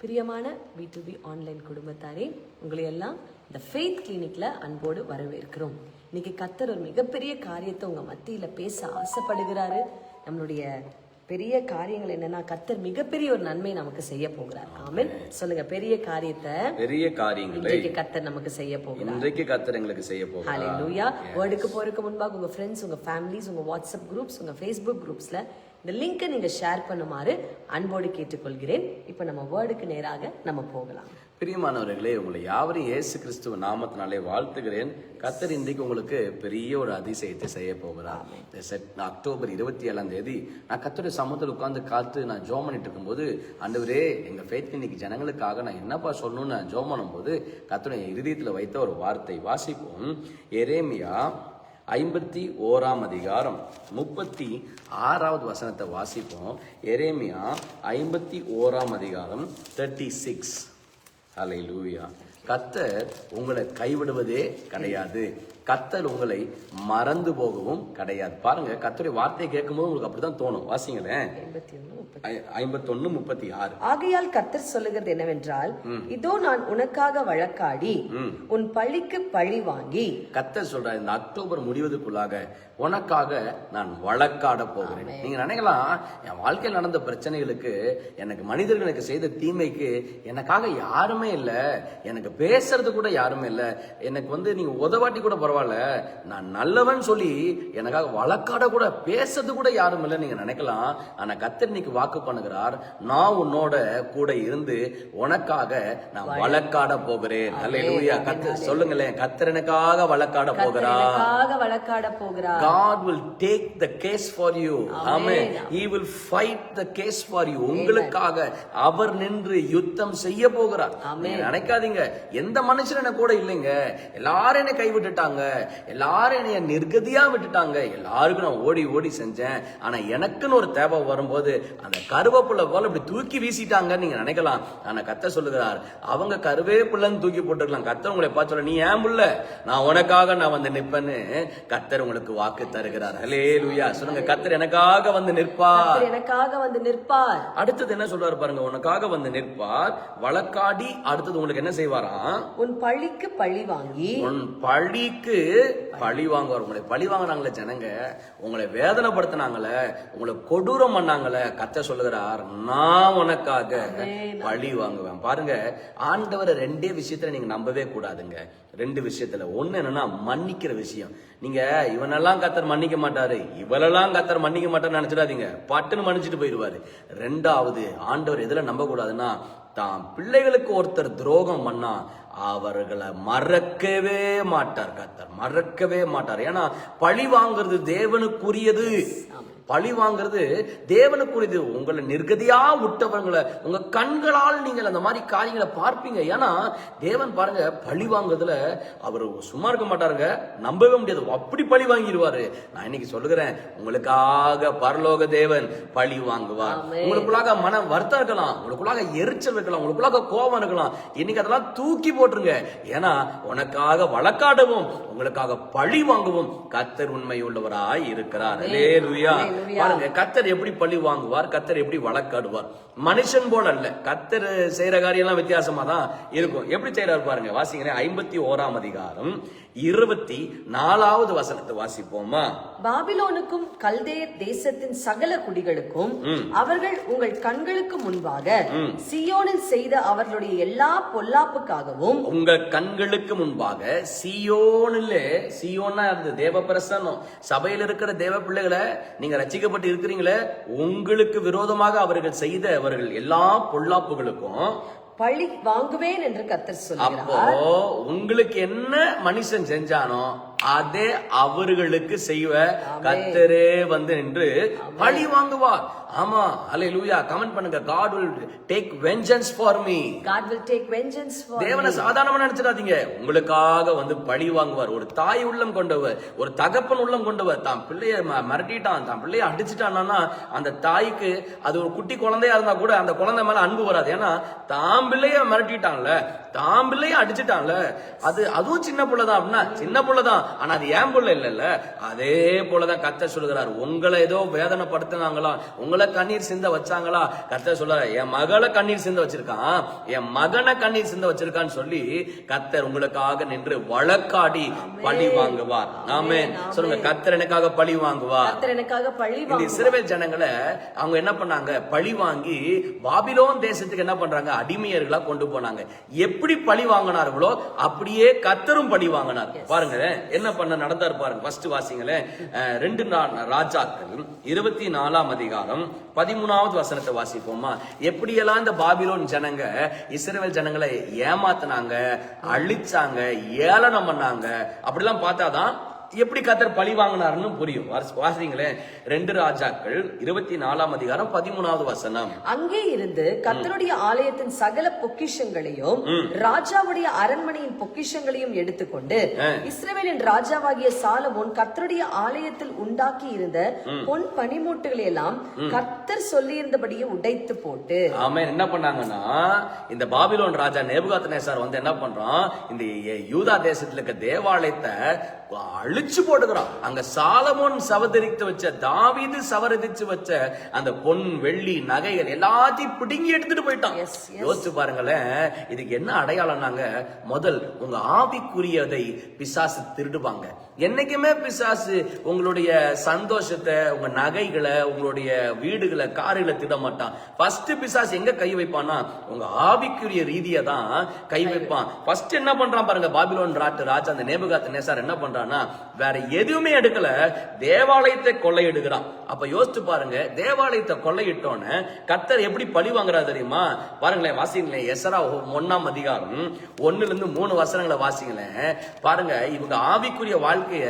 பிரியமான B to B online குடும்பத்தாரே உங்களை எல்லாம் இந்த ஃபெய்த் கிளினிக்ல அன்போடு வரவேற்கிறோம். இன்னைக்கு கத்தர் ஒரு மிகப்பெரிய காரியத்தை உங்க மத்தியில பேச ஆசைப்படுகிறாரு. நம்மளுடைய பெரிய காரியங்கள் என்னன்னா கத்தர் மிகப்பெரிய ஒரு நன்மை நமக்கு செய்ய போகிறார். ஆமென். சொல்லுங்க பெரிய காரியத்தை பெரிய காரியங்களை இன்றைக்கு கத்தர் நமக்கு செய்ய போகிறார். இன்றைக்கு கத்தர் எங்களுக்கு செய்ய போகிறார். ஹalleluya வேர்டுக்கு போறதுக்கு முன்பாக உங்க ஃப்ரெண்ட்ஸ் உங்க ஃபேமிலிஸ் உங்க வாட்ஸ்அப் குரூப்ஸ் உங்க ஃபேஸ்புக் குரூப்ஸ்ல இந்த லிங்கை நீங்க ஷேர் பண்ணுமாறு அன்போடு கேட்டுக்கொள்கிறேன். இப்போ நம்ம வேர்டுக்கு நேராக நம்ம போகலாம். பிரியமானவர்களே உங்களை யாவரையும் இயேசு கிறிஸ்துவ நாமத்தினாலே வாழ்த்துகிறேன். கத்தர் இன்றைக்கு உங்களுக்கு பெரிய ஒரு அதிசயத்தை செய்ய போகிறார். அக்டோபர் இருபத்தி ஏழாம் தேதி நான் கத்தருடைய சமூகத்தில் உட்கார்ந்து காத்து நான் ஜோம் பண்ணிட்டு இருக்கும்போது ஆண்டவரே எங்க ஃபேத் இன்னைக்கு ஜனங்களுக்காக நான் என்னப்பா சொல்லணும்னு நான் ஜோம் பண்ணும்போது கத்தருடைய இருதயத்தில் வைத்த ஒரு வார்த்தை வாசிப்போம். எரேமியா ஐம்பத்தி ஓராம் அதிகாரம் முப்பத்தி ஆறாவது வசனத்தை வாசிப்போம். எரேமியா ஐம்பத்தி ஓராம் அதிகாரம் தேர்ட்டி சிக்ஸ் அலை லூயா கத்தர் உங்களை கைவிடுவதே கிடையாது. கத்தர் உங்களை மறந்து போகவும் கிடையாது. பாருங்க கத்தருடைய வார்த்தையை கேட்கும்போது உங்களுக்கு அப்படிதான் தோணும். வாசிங்களேன் முப்பத்தி ஐம்பத்தொன்னு முப்பத்தி ஆறு ஆகையால் கர்த்தர் சொல்லுகிறது என்னவென்றால் இதோ நான் உனக்காக வழக்காடி உன் பழிக்கு பழி வாங்கி கத்தர் சொல்றார் இந்த அக்டோபர் முடிவதற்குள்ளாக உனக்காக நான் வழக்காட போகிறேன். நீங்க நினைக்கலாம் என் வாழ்க்கையில் நடந்த பிரச்சனைகளுக்கு எனக்கு மனிதர்கள் எனக்கு செய்த தீமைக்கு எனக்காக யாருமே இல்ல. எனக்கு பேசுறது கூட யாருமே இல்ல. எனக்கு வந்து நீங்க உதவாட்டி கூட பரவாயில்ல. நான் நல்லவன் சொல்லி எனக்காக வழக்காட கூட பேசுறது கூட யாரும் இல்லை நீங்க நினைக்கலாம். ஆனா கத்தர் இன்னைக்கு வாக்கு பண்ணுகிறார் நான் உன்னோட கூட இருந்து உனக்காக நான் வழக்காட போகிறேன். அல்லேலூயா கத்தர் சொல்லுங்களேன் கத்தர் எனக்காக வழக்காட போகிறார்? வழக்காட போகிறார்? God will take the case for you. Amen. He will fight the case for you. உங்களுக்காக அவர் நின்று யுத்தம் செய்ய போகிறார். நினைக்காதீங்க. எந்த மனுஷன் எனக்கு கூட இல்லைங்க. எல்லாரும் என்னை கைவிட்டுட்டாங்க. எல்லாரும் என்னைய நிர்கதியா விட்டுட்டாங்க. எல்லாருக்கும் நான் ஓடி ஓடி செஞ்சேன். ஆனா எனக்குன்னு ஒரு தேவை வரும்போது அந்த கருவேப்புள்ள போல இப்படி தூக்கி வீசிட்டாங்க நீங்க நினைக்கலாம். ஆனா கத்த சொல்லுகிறார் அவங்க கருவேப்புள்ளன்னு தூக்கி போட்டுக்கலாம். கத்த உங்களை பார்த்து சொல்ல நீ ஏன் புள்ள நான் உனக்காக நான் வந்து நிப்பேன்னு கத்தர் உங்களுக்கு வாக்கு தருகிறார். ஹலே சொல்லுங்க கத்தர் எனக்காக வந்து நிற்பார். எனக்காக வந்து நிற்பார். அடுத்தது என்ன சொல்றாரு பாருங்க உனக்காக வந்து நிற்பார். வழக்காடி அடுத்தது உங்களுக்கு என்ன செய்வாராம் உன் பழிக்கு பழி வாங்கி. உன் பழிக்கு பழி வாங்குவார். உங்களை பழி வாங்கினாங்களே ஜனங்க. உங்களை வேதனைப்படுத்தினாங்களே உங்களை கொடூரம் பண்ணாங்களே. கத்த சொல்லுகிறார் நான் உனக்காக பழி வாங்குவேன். பாருங்க ஆண்டவரை ரெண்டே விஷயத்துல நீங்க நம்பவே கூடாதுங்க. ரெண்டு விஷயத்துல. ஒண்ணு என்னன்னா மன்னிக்கிற விஷயம். நீங்க இவனெல்லாம் கத்தர் மன்னிக்க மாட்டாரு. இவளெல்லாம் கத்தர் மன்னிக்க மாட்டாருன்னு நினைச்சிடாதீங்க. பட்டுன்னு மன்னிச்சிட்டு போயிடுவாரு. ரெண்டாவது ஆண்டவர் எதுல நம்ப கூடாதுன்னா தான் பிள்ளைகளுக்கு ஒருத்தர் துரோகம் பண்ணா அவர்களை மறக்கவே மாட்டார் கத்தர். மறக்கவே மாட்டார். ஏன்னா பழி வாங்குறது தேவனுக்குரியது. பழி வாங்குறது தேவனுக்குரியது. உங்களை நிர்கதியா விட்டவங்களை உங்க கண்களால் நீங்கள் அந்த மாதிரி காரியங்களை பார்ப்பீங்க. ஏன்னா தேவன் பாருங்க பழி வாங்குறதுல அவர் சும்மா இருக்க மாட்டாருங்க. நம்பவே முடியாது. அப்படி பழி வாங்கிடுவாரு. நான் இன்னைக்கு சொல்லுகிறேன் உங்களுக்காக பரலோக தேவன் பழி வாங்குவார். உங்களுக்குள்ளாக மன வருத்தம் இருக்கலாம். உங்களுக்குள்ளாக எரிச்சல் இருக்கலாம். உங்களுக்குள்ளாக கோபம் இருக்கலாம். இன்னைக்கு அதெல்லாம் தூக்கி போட்டுருங்க. ஏன்னா உனக்காக வழக்காடவும். உங்களுக்காக பழி வாங்கவும். கத்தர் உண்மை உள்ளவராய் இருக்கிறார். பாருங்க கத்தர் எப்படி பழி வாங்குவார் கத்தர் எப்படி வழக்காடுவார். மனுஷன் போல அல்ல கத்தர் செய்யற காரியம் எல்லாம் வித்தியாசமா தான் இருக்கும். எப்படி செய்யறாரு பாருங்க வாசிக்கிறேன் ஐம்பத்தி ஓராம் அதிகாரம் இருபத்தி நாலாவது வசனத்தை வாசிப்போமா? பாபிலோனுக்கும் கல்தேர் தேசத்தின் சகல குடிகளுக்கும் அவர்கள் உங்கள் கண்களுக்கு முன்பாக சியோனில் செய்த அவர்களுடைய எல்லா பொல்லாப்புக்காகவும் உங்க கண்களுக்கு முன்பாக சியோனில் சியோன்னா அது தேவ பிரசன்னம் சபையில் இருக்கிற தேவ பிள்ளைகளை நீங்க ரசிக்கப்பட்டு இருக்கிறீங்களே உங்களுக்கு விரோதமாக அவர்கள் செய்த அவர்கள் எல்லா பொல்லாப்புகளுக்கும் பழி வாங்குவேன் என்று கர்த்தர் அப்போ சொல்கிறார் உங்களுக்கு என்ன மனுஷன் செஞ்சானோ அதே அவர்களுக்கு செய்வ கத்தரே வந்து நின்று பழி வாங்குவார். ஆமா அலை லூயா கமெண்ட் பண்ணுங்க. God will take vengeance for me God will take vengeance for தேவனை சாதாரணமா நினைச்சிடாதீங்க. உங்களுக்காக வந்து பழி வாங்குவார். ஒரு தாய் உள்ளம் கொண்டவர் ஒரு தகப்பன் உள்ளம் கொண்டவர். தான் பிள்ளைய மிரட்டிட்டான் தான் பிள்ளைய அடிச்சிட்டான்னா அந்த தாய்க்கு அது ஒரு குட்டி குழந்தையா இருந்தா கூட அந்த குழந்தை மேல அன்பு வராது. ஏன்னா தாம் பிள்ளைய மிரட்டிட்டான்ல. தாம் பிள்ளைய அடிச்சிட்டான்ல. அது அதுவும் சின்ன புள்ளதான் அப்படின்னா சின்ன புள்ளதான். ஆனா அது ஏன் புள்ள இல்லல்ல? அதே போலதான் கத்த சொல்லுகிறார். உங்களை ஏதோ வேதனைப்படுத்தினாங்களா? உங்களை கண்ணீர் சிந்த வச்சாங்களா? கத்த சொல்றாரு என் மகளை கண்ணீர் சிந்த வச்சிருக்கான். என் மகனை கண்ணீர் சிந்த வச்சிருக்கான்னு சொல்லி கத்தர் உங்களுக்காக நின்று வழக்காடி பழி வாங்குவார். ஆமென். சொல்லுங்க கத்தர் எனக்காக பழி வாங்குவார். எனக்காக பழி இந்த வாங்க இஸ்ரவேல் ஜனங்களை அவங்க என்ன பண்ணாங்க? பழி வாங்கி பாபிலோன் தேசத்துக்கு என்ன பண்றாங்க? அடிமையர்களா கொண்டு போனாங்க. எப்படி பழி வாங்கினார்களோ அப்படியே கத்தரும் பழி வாங்கினார். பாருங்க என்ன பண்ண நடந்தார் பாருங்க. ஃபர்ஸ்ட் வாசிங்களேன். ரெண்டு ராஜாக்கள் இருபத்தி நாலாம் அதிகாரம் பதிமூணாவது வசனத்தை வாசிப்போமா? எப்படியெல்லாம் இந்த பாபிலோன் ஜனங்க இஸ்ரவேல் ஜனங்களை ஏமாத்துனாங்க அழிச்சாங்க ஏளனம் பண்ணாங்க அப்படிலாம் பார்த்தாதான் எப்படி கத்தர் பழி வாங்கினாருன்னு புரியும். வாசி- வாசிங்களேன். ரெண்டு ராஜாக்கள் இருபத்தி நாலாம் அதிகாரம் பதிமூணாவது வசனம். அங்கே இருந்து கர்த்தருடைய ஆலயத்தின் சகல பொக்கிஷங்களையும் ராஜாவுடைய அரண்மனையின் பொக்கிஷங்களையும் எடுத்துக்கொண்டு இஸ்ரவேலின் ராஜாவாகிய சாலமோன் கர்த்தருடைய ஆலயத்தில் உண்டாக்கி இருந்த பொன் பனிமூட்டுகளை எல்லாம் கர்த்தர் சொல்லியிருந்தபடியே உடைத்து போட்டு ஆமென். என்ன பண்ணாங்கன்னா இந்த பாபிலோன் ராஜா நேபுகாத்நேசார் வந்து என்ன பண்றான்? இந்த யூதா தேசத்துல இருக்க தேவாலயத்தை அழிச்சு போடுகிறான் அங்க சாலமோன் சவதரித்து வச்ச தாவீது சவரதிச்சு வச்ச அந்த பொன் வெள்ளி நகைகள் எல்லாத்தையும் பிடுங்கி எடுத்துட்டு போயிட்டான். யோசிச்சு பாருங்களேன் இதுக்கு என்ன அடையாளம்னாங்க முதல் உங்க ஆவிக்குரியதை பிசாசு திருடுவாங்க. என்னைக்குமே பிசாசு உங்களுடைய சந்தோஷத்தை உங்க நகைகளை உங்களுடைய வீடுகளை காருகளை திட மாட்டான். ஃபர்ஸ்ட் பிசாசு எங்க கை வைப்பான்னா உங்க ஆவிக்குரிய ரீதியை தான் கை வைப்பான். ஃபர்ஸ்ட் என்ன பண்றான் பாருங்க பாபிலோன் ராட்டு ராஜா அந்த நேபுகாத்த நேசார் என்ன பண்றான்னா வேற எதுவுமே எடுக்கல தேவாலயத்தை கொள்ளையிடுகிறான். அப்ப யோசிச்சு பாருங்க தேவாலயத்தை கொள்ளையிட்டோன்னு கத்தர் எப்படி பழி வாங்குறா தெரியுமா? பாருங்களேன் வாசிங்களேன் எசரா ஒன்னாம் அதிகாரம் ஒன்னுல இருந்து மூணு வசனங்களை வாசிங்களேன். பாருங்க இவங்க ஆவிக்குரிய வாழ்க்கை வாழ்க்கைய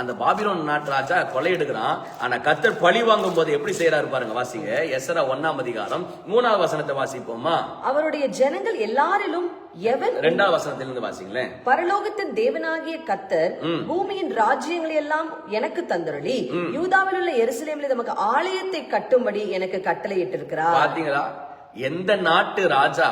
அந்த பாபிலோன் நாட்டு ராஜா கொள்ளையிடுகிறான் ஆனா கத்தர் பழி வாங்கும் போது எப்படி செய்யறாரு பாருங்க வாசிங்க. எசரா ஒன்னாம் அதிகாரம் மூணாவது வசனத்தை வாசிப்போமா? அவருடைய ஜனங்கள் எல்லாரிலும் எவன் ரெண்டாவது வசனத்திலிருந்து வாசிங்களேன். பரலோகத்தின் தேவனாகிய கத்தர் பூமியின் ராஜ்யங்களை எல்லாம் எனக்கு தந்தருளி. யூதாவில் உள்ள எருசலேமில் நமக்கு ஆலயத்தை கட்டும்படி எனக்கு கட்டளையிட்டிருக்கிறார். பாத்தீங்களா? எந்த நாட்டு ராஜா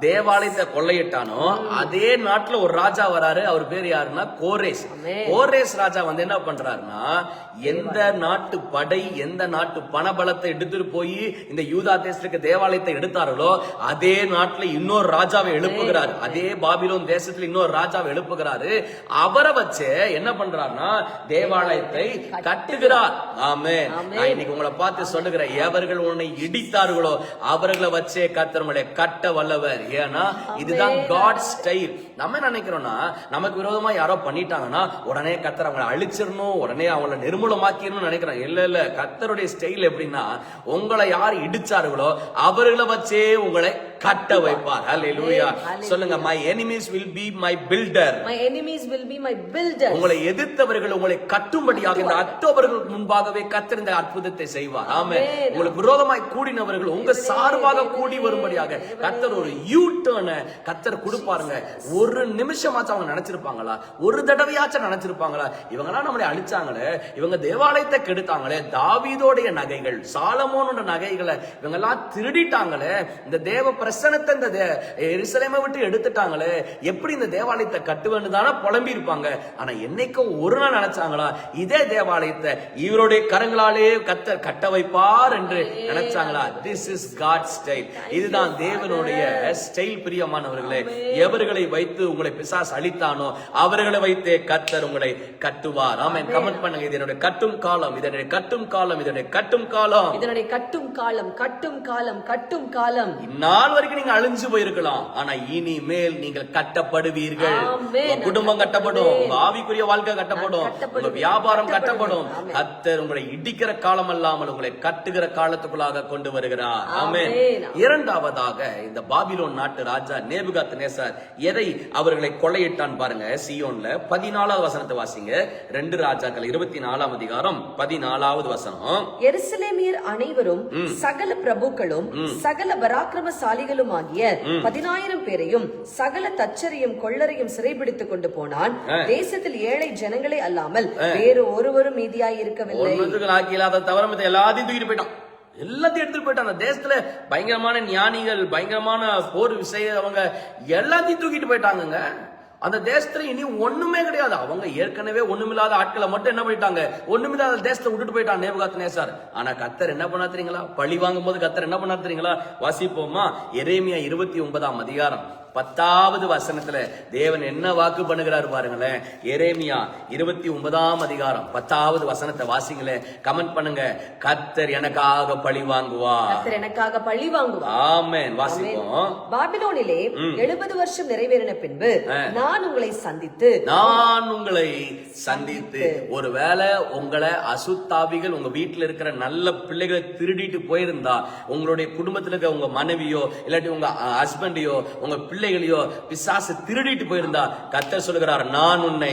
தேவாலயத்தை கொள்ளையிட்டானோ அதே நாட்டுல ஒரு ராஜா வராரு. அவர் பேர் யாருன்னா? கோரேஸ். கோரேஸ் ராஜா வந்து என்ன பண்றாருன்னா எந்த நாட்டு படை எந்த நாட்டு பணபலத்தை எடுத்துட்டு போய் இந்த யூதா தேசத்துக்கு தேவாலயத்தை எடுத்தார்களோ அதே நாட்டுல இன்னொரு ராஜாவை எழுப்புகிறார். அதே பாபிலோன் தேசத்துல இன்னொரு ராஜாவை எழுப்புகிறாரு. அவரை வச்சு என்ன பண்றாருன்னா தேவாலயத்தை கட்டுகிறார். ஆமே. நான் இன்னைக்கு உங்களை பார்த்து சொல்லுகிறேன் எவர்கள் உன்னை இடித்தார்களோ அவர்களை வச்சே கத்தர் கட்ட வல்லவர். ஏன்னா இதுதான் காட் ஸ்டைல் நம்ம நினைக்கிறோம்னா நமக்கு விரோதமா யாரோ பண்ணிட்டாங்கன்னா உடனே கத்தர் அவங்களை அழிச்சிடணும் உடனே அவங்கள நிர்மூலமாக்கிடணும்னு நினைக்கிறோம் இல்ல இல்ல கத்தருடைய ஸ்டைல் எப்படின்னா உங்களை யார் இடிச்சார்களோ அவர்களை வச்சே உங்களை கட்ட வைப்பார். ஹalleluya சொல்லுங்க my enemies will be my builder my enemies will be my builder உங்களை எதிர்த்தவர்கள் உங்களை கட்டும்படியாக இந்த அக்டோபர்களுக்கு முன்பாகவே கத்தர் இந்த அற்புதத்தை செய்வார். ஆமே உங்களுக்கு விரோதமாய் கூடினவர்கள் உங்க சார்பாக கூடி வரும்படியாக கத்தர் ஒரு யூ டர்னை கத்தர் கொடுப்பாருங்க. ஒரு நிமிஷமாச்சும் அவங்க நினைச்சிருப்பாங்களா? ஒரு தடவையாச்சும் நினைச்சிருப்பாங்களா? இவங்கெல்லாம் நம்மளை அழிச்சாங்களே இவங்க தேவாலயத்தை கெடுத்தாங்களே தாவீதோடைய நகைகள் சாலமோனோட நகைகளை இவங்கெல்லாம் திருடிட்டாங்களே இந்த தேவ பிரசனத்தை இந்த எருசலேமை விட்டு எடுத்துட்டாங்களே. எப்படி இந்த தேவாலயத்தை கட்டுவேன்னு தானே புலம்பி இருப்பாங்க ஆனா என்னைக்கும் ஒரு நாள் நினைச்சாங்களா? இதே தேவாலயத்தை இவருடைய கரங்களாலே கத்த கட்ட வைப்பார் என்று நினைச்சாங்களா? திஸ் இஸ் காட் ஸ்டைல் இதுதான் தேவனுடைய ஸ்டைல் பிரியமானவர்களே. எவர்களை வைத்து உங்களை பிசாஸ் அழித்தானோ அவர்களை வைத்தே கத்தர் உங்களை கட்டுவார். ஆமென். கமெண்ட் பண்ணுங்க. இது என்னுடைய கட்டும் காலம் இதனுடைய கட்டும் காலம் இதனுடைய கட்டும் காலம். இதனுடைய கட்டும் காலம் கட்டும் காலம் கட்டும் காலம். இந்நாள் வரைக்கும் நீங்க அழிஞ்சு போயிருக்கலாம். ஆனா இனிமேல் நீங்கள் கட்டப்படுவீர்கள். குடும்பம் கட்டப்படும். உங்க ஆவிக்குரிய வாழ்க்கை கட்டப்படும். உங்க வியாபாரம் கட்டப்படும். கத்தர் உங்களை இடிக்கிற காலம் அல்லாமல் உங்களை கட்டுகிற காலத்துக்குள்ளாக கொண்டு வருகிறார். ஆமென். இரண்டாவதாக இந்த பாபிலோன் நாட்டு ராஜா நேபுகாத் நேசார் எதை அவர்களை கொள்ளையிட்டான் பாருங்க. சியோன்ல பதினாலாவது வசனத்தை வாசிங்க. ரெண்டு ராஜாக்கள் இருபத்தி நாலாம் அதிகாரம் பதினாலாவது வசனம். எருசலேமியர் அனைவரும் சகல பிரபுக்களும் சகல பராக்கிரமசாலிகளும் ஆகிய பதினாயிரம் பேரையும் சகல தச்சரையும் கொள்ளரையும் சிறைபிடித்துக் கொண்டு போனான். தேசத்தில் ஏழை ஜனங்களே அல்லாமல் வேறு ஒருவரும் மீதியாய் இருக்கவில்லை தவிர எல்லாத்தையும் தூக்கிட்டு போயிட்டான். எல்லாத்தையும் எடுத்துட்டு போயிட்டான். அந்த தேசத்துல பயங்கரமான ஞானிகள் பயங்கரமான போர் விசை அவங்க எல்லாத்தையும் தூக்கிட்டு போயிட்டாங்கங்க. அந்த தேசத்துல இனி ஒண்ணுமே கிடையாது. அவங்க ஏற்கனவே ஒண்ணுமில்லாத ஆட்களை மட்டும் என்ன பண்ணிட்டாங்க? ஒண்ணுமில்லாத தேசத்தை விட்டுட்டு போயிட்டான் நேபுகாத் நேசார் ஆனா கத்தர் என்ன பண்ணா தெரியுங்களா? பழி வாங்கும் போது கத்தர் என்ன பண்ணா தெரியுங்களா? வாசிப்போமா? எரேமியா இருபத்தி ஒன்பதாம் அதிகாரம். பத்தாவது வசனத்துல தேவன் என்ன வாக்கு பண்ணுகிறாரு பாருங்களேன். எரேமியா இருபத்தி ஒன்பதாம் அதிகாரம் பத்தாவது வசனத்தை வாசிங்களேன். கமெண்ட் பண்ணுங்க. கத்தர் எனக்காக பழி வாங்குவா எனக்காக பழி வாங்குவார். ஆமென். வாசிப்போம். பாபிலோனிலே எழுபது வருஷம் நிறைவேறின பின்பு நான் உங்களை சந்தித்து நான் உங்களை சந்தித்து ஒருவேளை உங்களை அசுத்தாவிகள் உங்க வீட்டுல இருக்கிற நல்ல பிள்ளைகளை திருடிட்டு போயிருந்தா உங்களுடைய குடும்பத்துல இருக்க உங்க மனைவியோ இல்லாட்டி உங்க ஹஸ்பண்டையோ உங்க பிள்ளைகளையோ பிசாசு திருடிட்டு போயிருந்தா கத்தர் சொல்லுகிறார் நான் உன்னை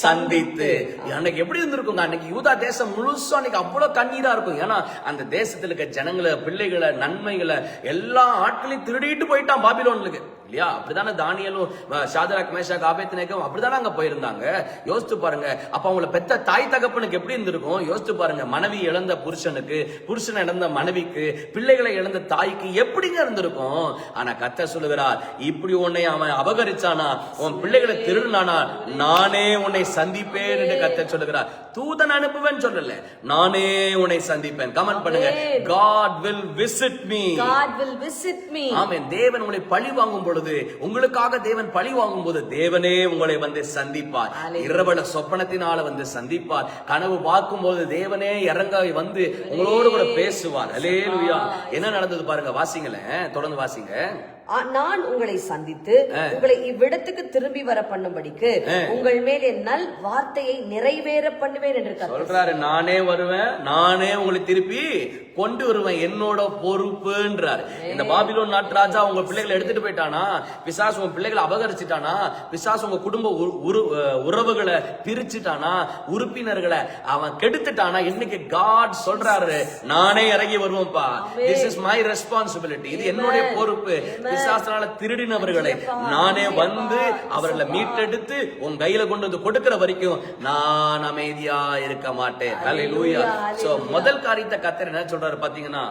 சந்தித்து அன்னைக்கு எப்படி இருந்திருக்குங்க? அன்னைக்கு யூதா தேசம் முழுசும் அன்னைக்கு அவ்வளவு கண்ணீரா இருக்கும். ஏன்னா அந்த தேசத்துல இருக்க ஜனங்களை பிள்ளைகளை நன்மைகளை எல்லா ஆட்களையும் திருடிட்டு போயிட்டான் பாபிலோன்லுக்கு. இல்லையா? அப்படிதானே தானியலும் ஷாதராக் மேஷாக் ஆபேத்னேக்கும் அப்படிதானே அங்க போயிருந்தாங்க? யோசிச்சு பாருங்க. அப்ப அவங்கள பெத்த தாய் தகப்பனுக்கு எப்படி இருந்திருக்கும்? யோசிச்சு பாருங்க. மனைவி இழந்த புருஷனுக்கு புருஷன் இழந்த மனைவிக்கு பிள்ளைகளை இழந்த தாய்க்கு எப்படிங்க இருந்திருக்கும்? ஆனா கத்த சொல்லுகிறார் இப்படி உன்னை அவன் அபகரிச்சானா? உன் பிள்ளைகளை திருடினானா? நானே உன்னை சந்திப்பேன் என்று கத்த சொல்லுகிறார். தூதன் அனுப்புவேன் சொல்லல. நானே உன்னை சந்திப்பேன். கமெண்ட் பண்ணுங்க. God will visit me. God will visit me. ஆமென். தேவன் உங்களை பழி வாங்கும் பொழுது உங்களுக்காக தேவன் பழி வாங்கும் போது தேவனே உங்களை வந்து சந்திப்பார். இரவல சொப்பனத்தினால வந்து சந்திப்பார். கனவு பார்க்கும் போது தேவனே இறங்க வந்து உங்களோடு கூட பேசுவார். அலேலுயா என்ன நடந்தது பாருங்க வாசிங்களேன். தொடர்ந்து வாசிங்க. நான் உங்களை சந்தித்து உங்களை இவ்விடத்துக்கு திரும்பி வர பண்ணும்படிக்கு உங்கள் மேல் என் நல் வார்த்தையை நிறைவேற பண்ணுவேன் என்று சொல்றாரு நானே வருவேன் நானே உங்களை திருப்பி கொண்டு வருவேன் என்னோட பொறுப்புன்றாரு. இந்த பாபிலோன் நாட்டு ராஜா உங்க பிள்ளைகளை எடுத்துட்டு போயிட்டானா? பிசாசு உங்க பிள்ளைகளை அபகரிச்சிட்டானா? பிசாசு உங்க குடும்ப உறவுகளை பிரிச்சுட்டானா? உறுப்பினர்களை அவன் கெடுத்துட்டானா? இன்னைக்கு காட் சொல்றாரு நானே இறங்கி வருவேன்ப்பா. திஸ் இஸ் மை ரெஸ்பான்சிபிலிட்டி இது என்னுடைய பொறுப்பு. பிசாசனால திருடினவர்களை நானே வந்து அவர்களை மீட்டெடுத்து உன் கையில கொண்டு வந்து கொடுக்கிற வரைக்கும் நான் அமைதியா இருக்க மாட்டேன். முதல் காரியத்தை கத்தர் என்ன சொல்றாரு பாத்தீங்கன்னா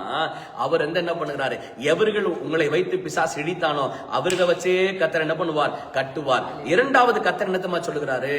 அவர் வந்து என்ன பண்ணுகிறாரு? எவர்கள் உங்களை வைத்து பிசாசு இடித்தானோ அவர்களை வச்சே கத்தர் என்ன பண்ணுவார்? கட்டுவார். இரண்டாவது கத்தர் என்னத்தமா சொல்லுகிறாரு?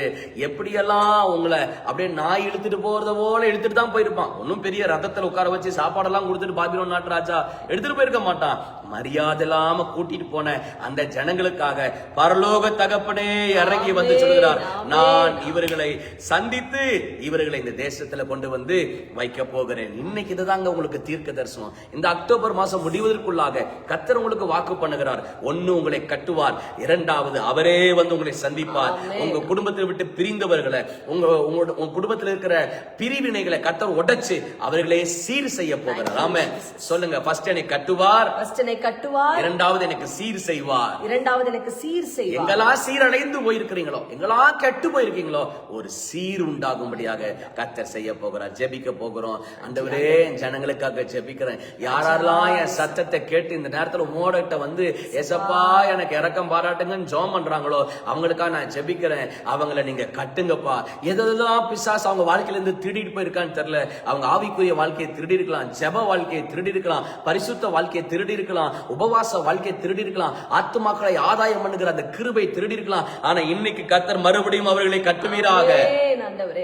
எப்படியெல்லாம் உங்களை அப்படியே நாய் இழுத்துட்டு போறத போல இழுத்துட்டு தான் போயிருப்பான். ஒன்னும் பெரிய ரதத்துல உட்கார வச்சு சாப்பாடெல்லாம் கொடுத்துட்டு பாபிலோன் நாட்டு ராஜா எடுத்துட்டு போயிருக்க மாட்டான். மரியாதை இல்லாம கூட்டிட்டு போன அந்த ஜனங்களுக்காக பரலோக தகப்பனே இறங்கி வந்து சொல்கிறார் நான் இவர்களை சந்தித்து இவர்களை இந்த தேசத்துல கொண்டு வந்து வைக்க போகிறேன். இன்னைக்கு இதுதாங்க உங்களுக்கு தீர்க்க தரிசனம். இந்த அக்டோபர் மாசம் முடிவதற்குள்ளாக கத்தர் உங்களுக்கு வாக்கு பண்ணுகிறார். ஒண்ணு உங்களை கட்டுவார் இரண்டாவது அவரே வந்து உங்களை சந்திப்பார். உங்க குடும்பத்தை விட்டு பிரிந்தவர்களை உங்க உங்களோட உங்க குடும்பத்தில் இருக்கிற பிரிவினைகளை கத்தர் உடைச்சு அவர்களை சீர் செய்ய போகிறார். ஆமா சொல்லுங்க ஃபர்ஸ்ட் என்னை கட்டுவார் First என்னை கட்டுவார் இரண்டாவது எனக்கு சீர் செய்வார். இரண்டாவது எனக்கு சீர் செய்வார். எங்களா சீரடைந்து போயிருக்கிறீங்களோ எங்களா கெட்டு போயிருக்கீங்களோ ஒரு சீர் உண்டாகும்படியாக கத்தர் செய்ய போகிறார் ஜெபிக்க போகிறோம். ஆண்டவரே என் ஜனங்களுக்காக ஜெபிக்கிறேன். யாரெல்லாம் என் சத்தத்தை கேட்டு இந்த நேரத்தில் மோடகிட்ட வந்து எசப்பா எனக்கு இறக்கம் பாராட்டுங்கன்னு ஜோம் பண்றாங்களோ அவங்களுக்காக நான் ஜெபிக்கிறேன். அவங்கள நீங்க கட்டுங்கப்பா. எதெல்லாம் பிசாசு அவங்க வாழ்க்கையில இருந்து திருடிட்டு போயிருக்கான்னு தெரியல. அவங்க ஆவிக்குரிய வாழ்க்கையை திருடி இருக்கலாம் ஜெப வாழ்க்கையை திருடி இருக்கலாம் பரிசுத்த வாழ்க்கையை திருடி இருக்கலாம் உபவாச வாழ்க்கையை திருடி இருக்கலாம் ஆத்துமாக்களை ஆதாயம் பண்ணுகிற அந்த கிருபை திருடி இருக்கலாம் ஆனா இன்னைக்கு கத்தர் மறுபடியும் அவர்களை கட்டுவீராக.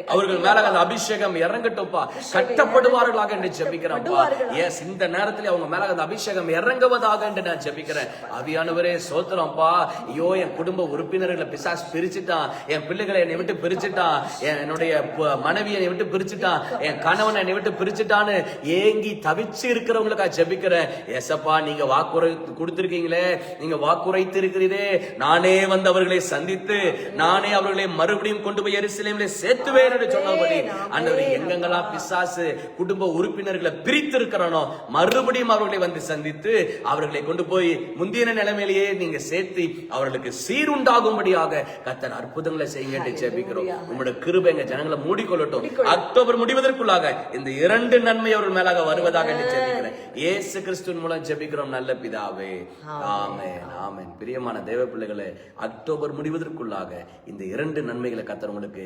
அவர்கள் மேல அந்த அபிஷேகம் இறங்கட்டும்ப்பா. கட்டப்படுவார்களாக என்று ஜெபிக்கிறேன்ப்பா. எஸ் இந்த நேரத்துல அவங்க மேல அந்த அபிஷேகம் இறங்குவதாக என்று நான் ஜெபிக்கிறேன். அவியானவரே சோத்திரம்ப்பா ஐயோ என் குடும்ப உறுப்பினர்களை பிசாஸ் பிரிச்சுட்டான். என் பிள்ளைகளை என்னை விட்டு பிரிச்சுட்டான். என் என்னுடைய ப- மனைவி என்னை விட்டு பிரிச்சுட்டான். என் கணவன் என்னை விட்டு பிரிச்சுட்டான்னு ஏங்கி தவிச்சு இருக்கிறவங்களுக்கா ஜெபிக்கிறேன். எசப்பா நீங்க வாக்குறை கொடுத்திருக்கீங்களே. நீங்க வாக்குரைத்து இருக்கிறீரே நானே வந்து அவர்களை சந்தித்து நானே அவர்களை மறுபடியும் கொண்டு போய் எருசலேமிலே சேர்த்துவேன் என்று சொன்னபடி ஆண்டவரே எங்கெங்கெல்லாம் பிசாசு குடும்ப உறுப்பினர்களை பிரித்து இருக்கிறானோ மறுபடியும் அவர்களை வந்து சந்தித்து அவர்களை கொண்டு போய் முந்தின நிலைமையிலேயே நீங்க சேர்த்து அவர்களுக்கு சீருண்டாகும்படியாக கத்தர் அற்புதங்களை செய்யுங்க என்று ஜெபிக்கிறோம். உங்களுடைய கிருபை எங்க ஜனங்களை மூடிக்கொள்ளட்டும். அக்டோபர் முடிவதற்குள்ளாக இந்த இரண்டு நன்மை அவர்கள் மேலாக வருவதாக என்று ஜெபிக்கிறேன். இயேசு கிறிஸ்துவின் மூலம் ஜெபிக்கிறோம் நல்ல பிதாவே. ஆமென் ஆமென். பிரியமான தேவ பிள்ளைகளே அக்டோபர் முடிவதற்குள்ளாக இந்த இரண்டு நன்மைகளை கத்தர் உங்களுக்கு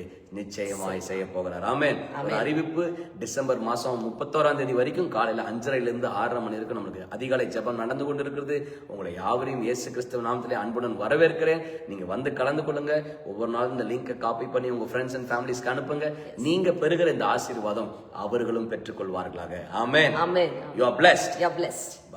நிச்சயமாய் செய்ய போகிறார். ஆமென். ஒரு அறிவிப்பு டிசம்பர் மாசம் முப்பத்தோராம் தேதி வரைக்கும் காலையில அஞ்சரைல இருந்து ஆறரை மணி வரைக்கும் நமக்கு அதிகாலை ஜெபம் நடந்து கொண்டிருக்கிறது. உங்களை யாவரையும் இயேசு கிறிஸ்துவ நாமத்திலே அன்புடன் வரவேற்கிறேன். நீங்க வந்து கலந்து கொள்ளுங்க. ஒவ்வொரு நாளும் இந்த லிங்கை காப்பி பண்ணி உங்க ஃப்ரெண்ட்ஸ் அண்ட் ஃபேமிலிஸ்க்கு அனுப்புங்க. நீங்க பெறுகிற இந்த ஆசீர்வாதம் அவர்களும் பெற்றுக்கொள்வார்களாக. ஆமென். ஆமென். You are blessed. You blessed